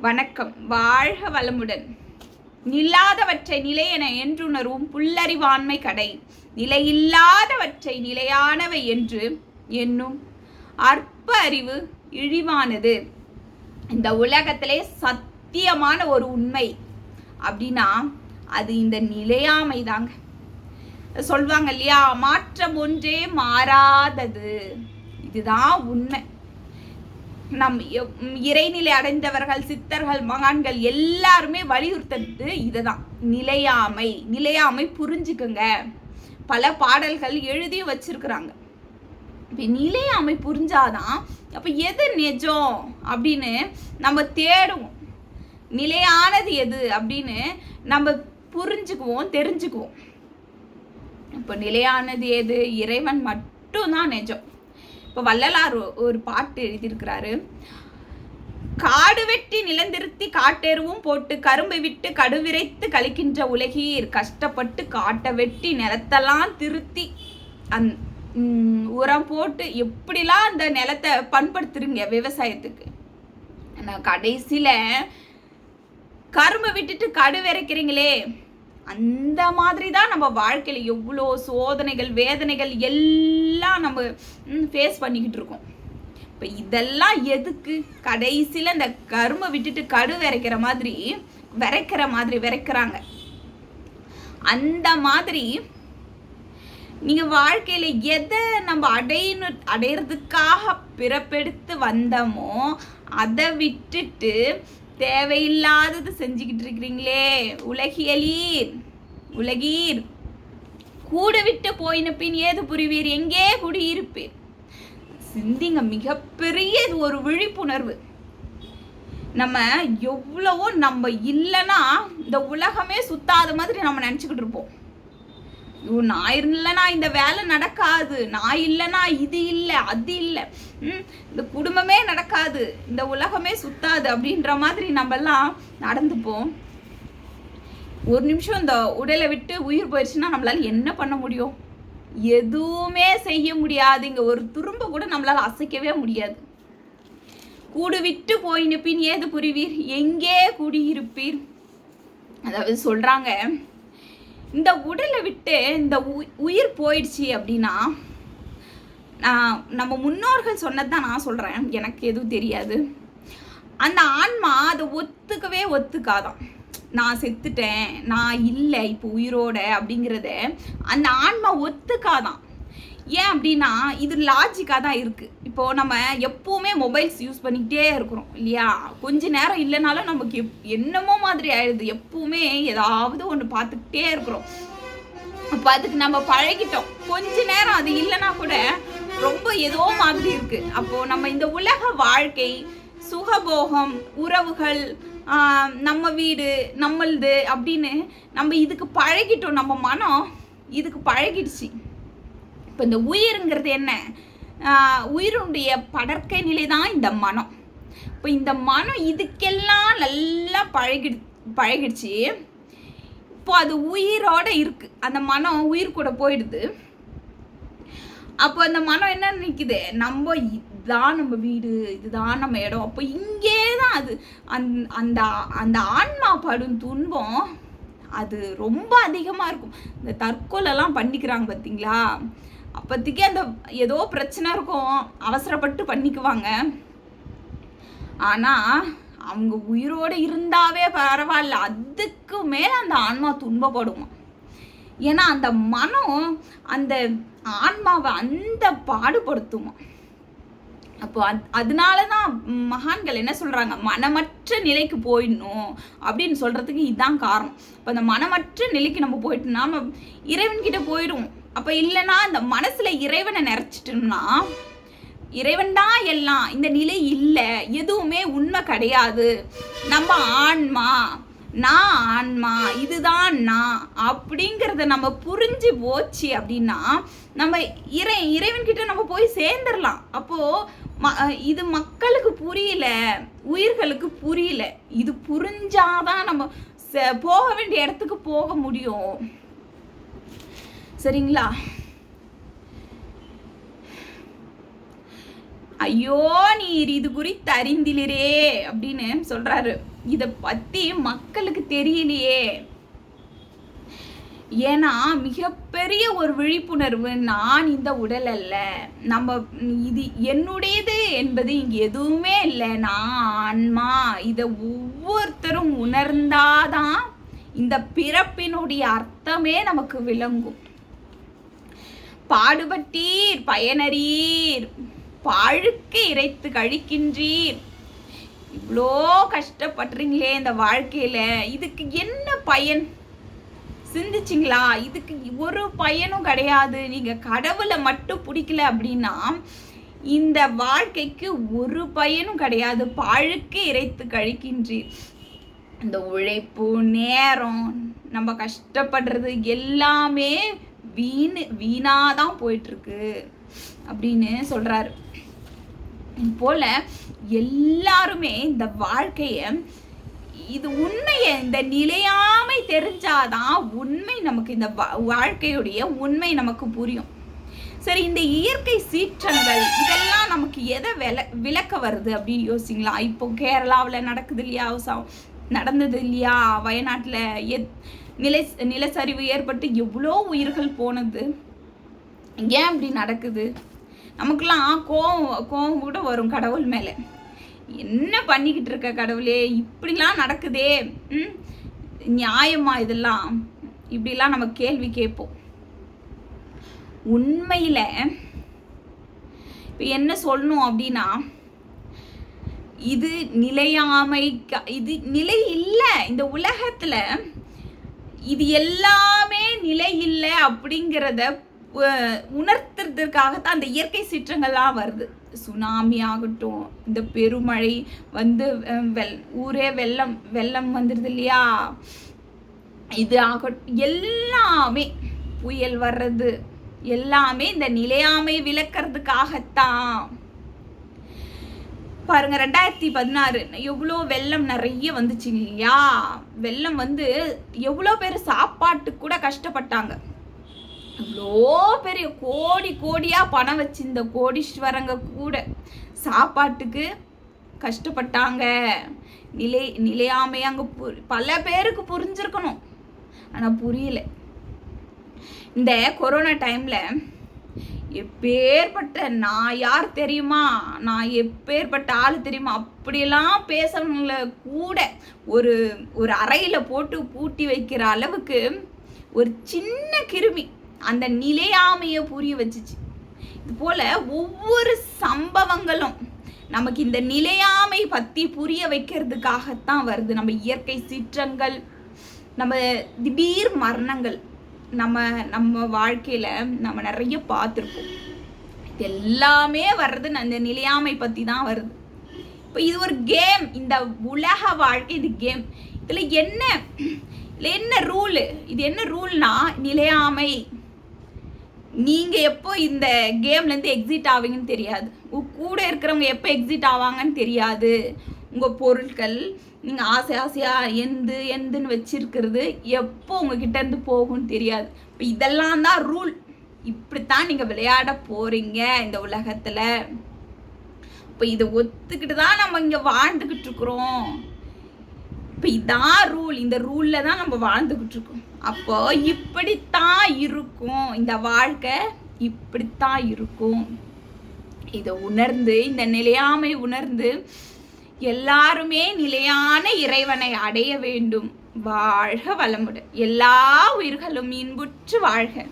வணக்கம். வாழ்க வளமுடன். நில்லாதவற்றை நிலையென என்றுணரும் புல்லறிவாண்மை கடை. நிலையில்லாதவற்றை நிலையானவை என்று என்னும் அற்ப அறிவு இழிவானது. இந்த உலகத்திலே சத்தியமான ஒரு உண்மை அப்படின்னா அது இந்த நிலையாமை தாங்க சொல்வாங்க இல்லையா? மாற்றம் ஒன்றே மாறாதது. இதுதான் உண்மை. நம் இறைநிலை அடைந்தவர்கள் சித்தர்கள் மகான்கள் எல்லாருமே வலியுறுத்துறது இதுதான். நிலையாமை. நிலையாமை புரிஞ்சுக்குங்க. பல பாடல்கள் எழுதி வச்சிருக்கிறாங்க. இப்போ நிலையாமை புரிஞ்சாதான் அப்போ எது நிஜம் அப்படின்னு நம்ம தேடுவோம். நிலையானது எது அப்படின்னு நம்ம புரிஞ்சுக்குவோம் தெரிஞ்சுக்குவோம். இப்போ நிலையானது எது? இறைவன் மட்டும்தான் நிஜம். இப்போ வள்ளலார் ஒரு பாட்டு எழுதியிருக்கிறாரு. காடு வெட்டி நிலந்திருத்தி காட்டெருவும் போட்டு கரும்பை விட்டு கடுவிரைத்து கழிக்கின்ற உலகீர் கஷ்டப்பட்டு காட்டை வெட்டி நிலத்தெல்லாம் திருத்தி அந் உரம் போட்டு எப்படிலாம் அந்த நிலத்தை பண்படுத்துருங்க விவசாயத்துக்கு? ஆனால் கடைசியில் கரும்பை விட்டுட்டு கடு விரைக்கிறீங்களே அந்த மாதிரி தான் நம்ம வாழ்க்கையில் எவ்வளோ சோதனைகள் வேதனைகள் எல்லாம் நம்ம ஃபேஸ் பண்ணிக்கிட்டு இருக்கோம். இப்போ இதெல்லாம் எதுக்கு? கடைசியில் இந்த கரும்பை விட்டுட்டு கடு விரைக்கிற மாதிரி விரைக்கிற மாதிரி விரைக்கிறாங்க அந்த மாதிரி நீங்கள் வாழ்க்கையில் எதை நம்ம அடையணும் அடையிறதுக்காக பிறப்பெடுத்து வந்தோமோ அதை விட்டுட்டு தேவையில்லாதது செஞ்சுக்கிட்டு இருக்கிறீங்களே உலகியலீர் உலகீர். கூட விட்டு போயின பின் ஏது புரிவீர்? எங்கே குடியிருப்பீர்? சிந்திங்க மிகப்பெரிய இது ஒரு விழிப்புணர்வு. நம்ம எவ்வளவோ நம்ம இல்லைன்னா இந்த உலகமே சுத்தாத மாதிரி நம்ம நினச்சிக்கிட்டு இருப்போம். நான் இல்லைனா இந்த வேலை நடக்காது. நான் இல்லைனா இது இல்லை அது இல்லை. ம் இந்த குடும்பமே நடக்காது. இந்த உலகமே சுத்தாது அப்படின்ற மாதிரி நம்மெல்லாம் நடந்துப்போம். ஒரு நிமிஷம் இந்த உடலை விட்டு உயிர் போயிடுச்சுன்னா நம்மளால என்ன பண்ண முடியும்? எதுவுமே செய்ய முடியாது இங்கே ஒரு துரும்ப கூட நம்மளால் அசைக்கவே முடியாது. கூடு விட்டு போயின பின் ஏது புரிவீர்? எங்கே குடியிருப்பீர்? அதாவது சொல்கிறாங்க இந்த உடலை விட்டு இந்த உ- உயிர் போயிடுச்சு அப்படின்னா நான் நம்ம முன்னோர்கள் சொன்னது தான் நான் சொல்கிறேன் எனக்கு எதுவும் தெரியாது. அந்த ஆன்மா அதை ஒத்துக்கவே ஒத்துக்காதான் நான் செத்துட்டேன் நான் இல்லை இப்போ உயிரோட அப்படிங்கிறத அந்த ஆன்மா ஒத்துக்காதான் ஏன் அப்படின்னா இது லாஜிக்காக தான் இருக்குது இப்போது நம்ம எப்போவுமே மொபைல்ஸ் யூஸ் பண்ணிக்கிட்டே இருக்கிறோம் இல்லையா? கொஞ்ச நேரம் இல்லைனாலும் நமக்கு எப் என்னமோ மாதிரி ஆயிடுது. எப்போவுமே ஏதாவது ஒன்று பார்த்துக்கிட்டே இருக்கிறோம். அப்போ அதுக்கு நம்ம பழகிட்டோம். கொஞ்ச நேரம் அது இல்லைன்னா கூட ரொம்ப ஏதோ மாதிரி இருக்குது அப்போது நம்ம இந்த உலக வாழ்க்கை சுகபோகம் உறவுகள் நம்ம வீடு நம்மளது அப்படின்னு நம்ம இதுக்கு பழகிட்டோம். நம்ம மனம் இதுக்கு பழகிடுச்சு. இப்போ இந்த உயிருங்கிறது என்ன? உயிருடைய படற்கை நிலை தான் இந்த மனம். இப்போ இந்த மனம் இதுக்கெல்லாம் நல்லா பழகி பழகிடுச்சு. இப்போ அது உயிரோட இருக்கு. அந்த மனம் உயிர் கூட போயிடுது. அப்போ அந்த மனம் என்ன நினைக்குது? நம்ம இதுதான் நம்ம வீடு இதுதான் நம்ம இடம். அப்போ இங்கே தான் அது அந் அந்த அந்த ஆன்மா படும் துன்பம் அது ரொம்ப அதிகமாக இருக்கும். இந்த தற்கொலைலாம் பண்ணிக்கிறாங்க பார்த்தீங்களா அப்போதைக்கு அந்த ஏதோ பிரச்சனை இருக்கும். அவசரப்பட்டு பண்ணிக்குவாங்க. ஆனால் அவங்க உயிரோடு இருந்தாவே பரவாயில்ல. அதுக்கு மேலே அந்த ஆன்மா துன்பப்படுமா? ஏன்னா அந்த மனம் அந்த ஆன்மாவை அந்த பாடுபடுத்துமா? அப்போ அத் அதனால தான் மகான்கள் என்ன சொல்கிறாங்க மனமற்ற நிலைக்கு போயிடணும் அப்படின்னு சொல்கிறதுக்கு இதுதான் காரணம். இப்போ அந்த மனமற்ற நிலைக்கு நம்ம போயிட்டோம்னா நம்ம இறைவன்கிட்ட போயிடுவோம். அப்போ இல்லைன்னா இந்த மனசில் இறைவனை நிறைச்சிட்டோம்னா இறைவன் தான் எல்லாம் இந்த நிலை இல்லை எதுவுமே உண்மை கிடையாது. நம்ம ஆன்மா நான் ஆன்மா இதுதான் நான் அப்படிங்கிறத நம்ம புரிஞ்சு போச்சு அப்படின்னா நம்ம இறை இறைவன்கிட்ட நம்ம போய் சேர்ந்துடலாம் அப்போது ம இது மக்களுக்கு புரியல உயிர்களுக்கு புரியல. இது புரிஞ்சாதான் நம்ம ச- போக வேண்டிய இடத்துக்கு போக முடியும். சரிங்களா? ஐயோ நீர் இது குறித்து அறிந்திலிரே அப்படின்னு சொல்றாரு. இதை பத்தி மக்களுக்கு தெரியலையே. ஏன்னா மிகப்பெரிய ஒரு விழிப்புணர்வு நான் இந்த உடல் அல்ல. நம்ம இது என்னுடையது என்பது இங்க எதுவுமே இல்லை. நான் ஆன்மா இதை ஒவ்வொருத்தரும் உணர்ந்தாதான் இந்த பிறப்பினுடைய அர்த்தமே நமக்கு விளங்கும். பாடுபட்டீர் பயனறீர். பாழுக்கு இறைத்து கழிக்கின்றீர். இவ்வளோ கஷ்டப்படுறீங்களே இந்த வாழ்க்கையில். இதுக்கு என்ன பயன்? சிந்திச்சிங்களா? இதுக்கு ஒரு பயனும் கிடையாது. நீங்கள் கடவுளை மட்டும் பிடிக்கல அப்படின்னா இந்த வாழ்க்கைக்கு ஒரு பயனும் கிடையாது. பாழுக்கு இறைத்து கழிக்கின்றீர். இந்த உழைப்பு நேரம் நம்ம கஷ்டப்படுறது எல்லாமே வீணு வீணாதான் தான் போயிட்டுருக்கு அப்படின்னு சொல்கிறாரு போல எல்லாருமே இந்த வாழ்க்கையை இது உண்மையை இந்த நிலையாமை தெரிஞ்சாதான் உண்மை நமக்கு இந்த வாழ்க்கையுடைய உண்மை நமக்கு புரியும். சரி இந்த இயற்கை சீற்றங்கள் இதெல்லாம் நமக்கு எதை வில விளக்க வருது அப்படின்னு யோசிங்களா? இப்போ கேரளாவில் நடக்குது இல்லையா நடந்தது இல்லையா வயநாட்டில் எத் நிலை நிலச்சரிவு ஏற்பட்டு எவ்வளோ உயிர்கள் போனது? ஏன் இப்படி நடக்குது? நமக்கெல்லாம் கோவம் கோவம் கூட வரும் கடவுள் மேலே. என்ன பண்ணிக்கிட்டு இருக்க கடவுளே? இப்படிலாம் நடக்குதே. ம்? நியாயமா இதெல்லாம்? இப்படிலாம் நம்ம கேள்வி கேட்போம். உண்மையில் இப்போ என்ன சொல்லணும் அப்படின்னா இது நிலையாமை இது நிலை இல்லை. இந்த உலகத்தில் இது எல்லாமே நிலை இல்லை அப்படிங்கிறத உணர்த்துறதுக்காகத்தான் அந்த இயற்கை சீற்றங்கள்லாம் வருது. சுனாமி ஆகட்டும் இந்த பெருமழை வந்து வெல் ஊரே வெள்ளம் வெள்ளம் வந்துடுது இல்லையா? இது ஆகட்டும் எல்லாமே புயல் வர்றது எல்லாமே இந்த நிலையாமை விளக்கிறதுக்காகத்தான். பாருங்க ரெண்டாயிரத்தி பதினாறு. எவ்வளோ வெள்ளம் நிறைய வந்துச்சு இல்லையா வெள்ளம் வந்து எவ்வளோ பேர் சாப்பாட்டுக்கு கூட கஷ்டப்பட்டாங்க. எவ்வளோ பெரிய கோடி கோடியாக பணம் வச்சிருந்த கோடீஸ்வரங்க கூட சாப்பாட்டுக்கு கஷ்டப்பட்டாங்க. நிலை நிலையாமை அங்கே பல பேருக்கு புரிஞ்சிருக்கணும். ஆனால் புரியல. இந்த கொரோனா டைமில் எப்பேற்பட்ட நான் யார் தெரியுமா? நான் எப்பேற்பட்ட ஆள் தெரியுமா? அப்படியெல்லாம் பேசணுங்கள கூட. ஒரு ஒரு அறையில் போட்டு பூட்டி வைக்கிற அளவுக்கு ஒரு சின்ன கிருமி அந்த நிலையாமையை புரிய வச்சுச்சு. இது போல் ஒவ்வொரு சம்பவங்களும் நமக்கு இந்த நிலையாமை பற்றி புரிய வைக்கிறதுக்காகத்தான் வருது. நம்ம இயற்கை சீற்றங்கள் நம்ம திடீர் மரணங்கள். நம்ம நம்ம வாழ்க்கையில் நம்ம நிறைய பார்த்துருப்போம். இது எல்லாமே வர்றது அந்த நிலையாமை பற்றி தான் வருது. இப்போ இது ஒரு கேம் இந்த உலக வாழ்க்கை இது கேம் இதில் என்ன இதில் என்ன ரூலு இது என்ன ரூல்னா நிலையாமை. நீங்கள் எப்போ இந்த கேம்லேருந்து எக்ஸிட் ஆவீங்கன்னு தெரியாது. கூட இருக்கிறவங்க எப்போ எக்ஸிட் ஆவாங்கன்னு தெரியாது. உங்கள் பொருட்கள் நீங்கள் ஆசை ஆசையாக எந்து எந்துன்னு வச்சிருக்கிறது எப்போ உங்ககிட்ட இருந்து போகும்னு தெரியாது. இப்போ இதெல்லாம் தான் ரூல். இப்படித்தான் நீங்கள் விளையாட போகிறீங்க இந்த உலகத்தில். இப்போ இதை ஒத்துக்கிட்டு தான் நம்ம இங்கே வாழ்ந்துக்கிட்டு இருக்கிறோம். இப்போ இதான் ரூல். இந்த ரூலில் தான் நம்ம வாழ்ந்துக்கிட்டு இருக்கோம். அப்போ இப்படித்தான் இருக்கும். இந்த வாழ்க்கை இப்படித்தான் இருக்கும். இதை உணர்ந்து இந்த நிலையாமை உணர்ந்து எல்லாருமே நிலையான இறைவனை அடைய வேண்டும். வாழ்க வளமுடன். எல்லா உயிர்களும் இன்புற்று வாழ்க.